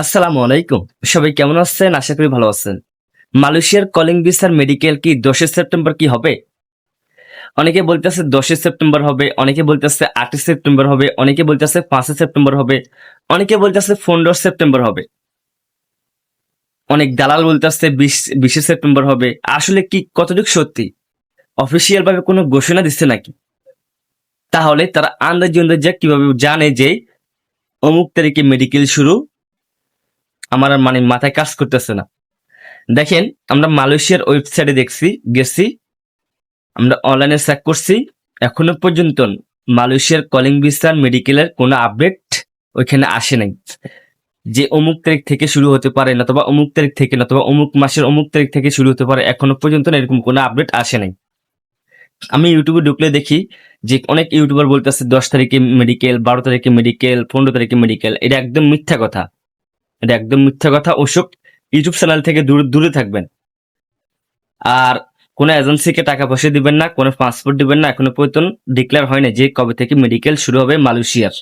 আসসালামু আলাইকুম। সবাই কেমন আছেন? আশা করি ভালো আছেন। মালয়েশিয়ার কলিং ভিসার মেডিকেল কি দশই সেপ্টেম্বর কি হবে? অনেকে বলতেছে দশই সেপ্টেম্বর হবে, অনেকে বলতেছে আটই সেপ্টেম্বর হবে, অনেকে বলতেছে পাঁচই সেপ্টেম্বর হবে, অনেকে বলতেছে পনেরো সেপ্টেম্বর হবে। অনেক দালাল বলতেছে বিশ, বিশে সেপ্টেম্বর হবে। আসলে কি কতটুকু সত্যি? অফিসিয়াল ভাবে কোনো ঘোষণা দিচ্ছে নাকি? তাহলে তারা আন্দাজ আন্দাজে কীভাবে জানে যে অমুক তারিখে মেডিকেল শুরু আমার মানে মাথায় কাজ করতেছে না। দেখেন, আমরা মালয়েশিয়ার ওয়েবসাইটে দেখছি, গেছি, আমরা অনলাইনে চেক করছি, এখনও পর্যন্ত মালয়েশিয়ার কলিং ভিসার মেডিকেলের কোনো আপডেট ওইখানে আসে নাই। যে অমুক তারিখ থেকে শুরু হতে পারে, নতবা অমুক তারিখ থেকে, নতবা অমুক মাসের অমুক তারিখ থেকে শুরু হতে পারে, এখনও পর্যন্ত এরকম কোনো আপডেট আসে নাই। আমি ইউটিউবে ঢুকলে দেখি যে অনেক ইউটিউবার বলতেছে, দশ তারিখে মেডিকেল বারো তারিখে মেডিকেল পনেরো তারিখে মেডিকেল এটা একদম মিথ্যা কথা। এটা একদম মিথ্যা কথা। ওসব ইউটিউব চ্যানেল থেকে দূরে দূরে থাকবেন। আর কোনো এজেন্সিকে টাকা পয়সা দিবেন না, কোনো পাসপোর্ট দিবেন না, এখনও পর্যন্ত ডিক্লেয়ার হয় না যে কবে থেকে মেডিকেল শুরু হবে মালয়েশিয়ার।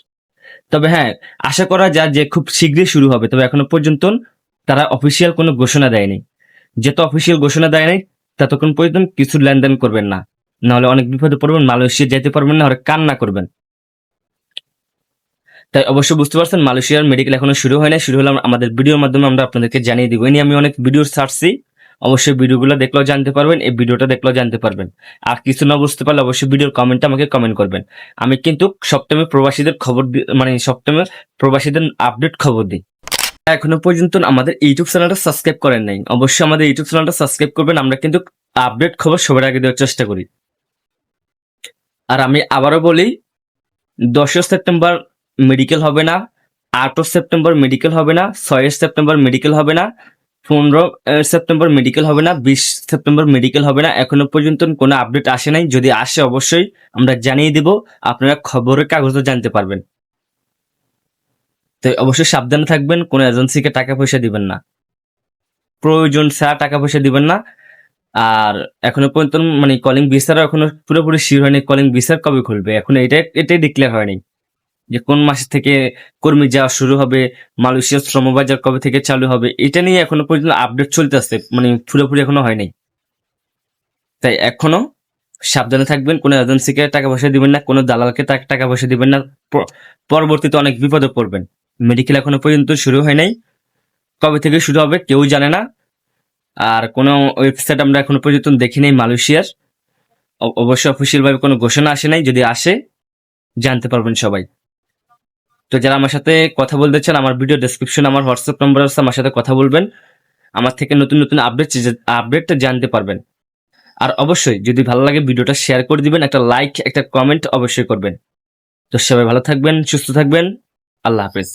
তবে হ্যাঁ আশা করা যায় যে খুব শীঘ্রই শুরু হবে, তবে এখনও পর্যন্ত তারা অফিসিয়াল কোনো ঘোষণা দেয়নি। যেহেতু অফিসিয়াল ঘোষণা দেয়নি, ততক্ষণ পর্যন্ত কিছু লেনদেন করবেন না। নাহলে অনেক বিপদে পড়বেন, মালয়েশিয়া যেতে পারবেন না আর কান্না করবেন। তাই অবশ্যই বুঝতে পারছেন, মালয়েশিয়ার মেডিকেল এখনও শুরু হয় না শুরু হলে আমাদের ভিডিওর মাধ্যমে আমরা আপনাদেরকে জানিয়ে দিব। এই নিয়ে আমি অনেক ভিডিও ছাড়ছি। অবশ্যই ভিডিওগুলো দেখলেও জানতে পারবেন, এই ভিডিওটা দেখলেও জানতে পারবেন। আর কিছু না বুঝতে পারলে অবশ্যই ভিডিওর কমেন্টে আমাকে কমেন্ট করবেন। আমি কিন্তু সপ্তমে প্রবাসীদের খবর মানে সপ্তমে প্রবাসীদের আপডেট খবর দিই। এখনও পর্যন্ত আমাদের ইউটিউব চ্যানেলটা সাবস্ক্রাইব করেন নাই। অবশ্যই আমাদের ইউটিউব চ্যানেলটা সাবস্ক্রাইব করবেন। আমরা কিন্তু আপডেট খবর সবার আগে দেওয়ার চেষ্টা করি। আর আমি আবারও বলি, দশই সেপ্টেম্বর মেডিকেল হবে না। আটই সেপ্টেম্বর মেডিকেল হবে না, ছয় সেপ্টেম্বর মেডিকেল হবে না, পনেরো সেপ্টেম্বর মেডিকেল হবে না, বিশ সেপ্টেম্বর মেডিকেল হবে না। এখনও পর্যন্ত কোনো আপডেট আসে নাই। যদি আসে অবশ্যই আমরা জানিয়ে দিব, আপনারা খবরের কাগজে জানতে পারবেন। তো অবশ্যই সাবধানে থাকবেন, কোনো এজেন্সিকে টাকা পয়সা দিবেন না। প্রয়োজন ছাড়া টাকা পয়সা দিবেন না। আর এখনও পর্যন্ত মানে কলিং ভিসারও এখনও পুরোপুরি শিওর হয়নি কলিং ভিসার কবে খুলবে। এখন এটা এটাই ডিক্লেয়ার হয়নি। যে কোন মাস থেকে কর্মী যাওয়া শুরু হবে মালয়েশিয়ার শ্রমবাজার কবে থেকে চালু হবে, এটা নিয়ে এখনও পর্যন্ত আপডেট চলতেছে মানে পুরোপুরি এখনও হয়নি তাই এখনও সাবধানে থাকবেন, কোনো এজেন্সিকে টাকা পয়সা দিবেন না, কোনো দালালকে টাকা পয়সা দিবেন না পরবর্তীতে অনেক বিপদে পড়বেন। মেডিকেল এখনও পর্যন্ত শুরু হয় নাই। কবে থেকে শুরু হবে কেউ জানে না। আর কোনো ওয়েবসাইট আমরা এখনও পর্যন্ত দেখি নাই মালয়েশিয়ার। অ- অবশ্যই অফিসিয়াল ভাবে কোনো ঘোষণা আসে নাই, যদি আসে, জানতে পারবেন সবাই। তো যারা আমার সাথে কথা বলতে চান, আমার ভিডিও ডেসক্রিপশন আমার হোয়াটসঅ্যাপ নম্বর আছে, আমার সাথে কথা বলবেন। আমার থেকে নতুন নতুন আপডেট আপডেটটা জানতে পারবেন। আর অবশ্যই যদি ভালো লাগে ভিডিওটা শেয়ার করে দিবেন, একটা লাইক একটা কমেন্ট অবশ্যই করবেন। তো সবাই ভালো থাকবেন, সুস্থ থাকবেন। আল্লাহ হাফেজ।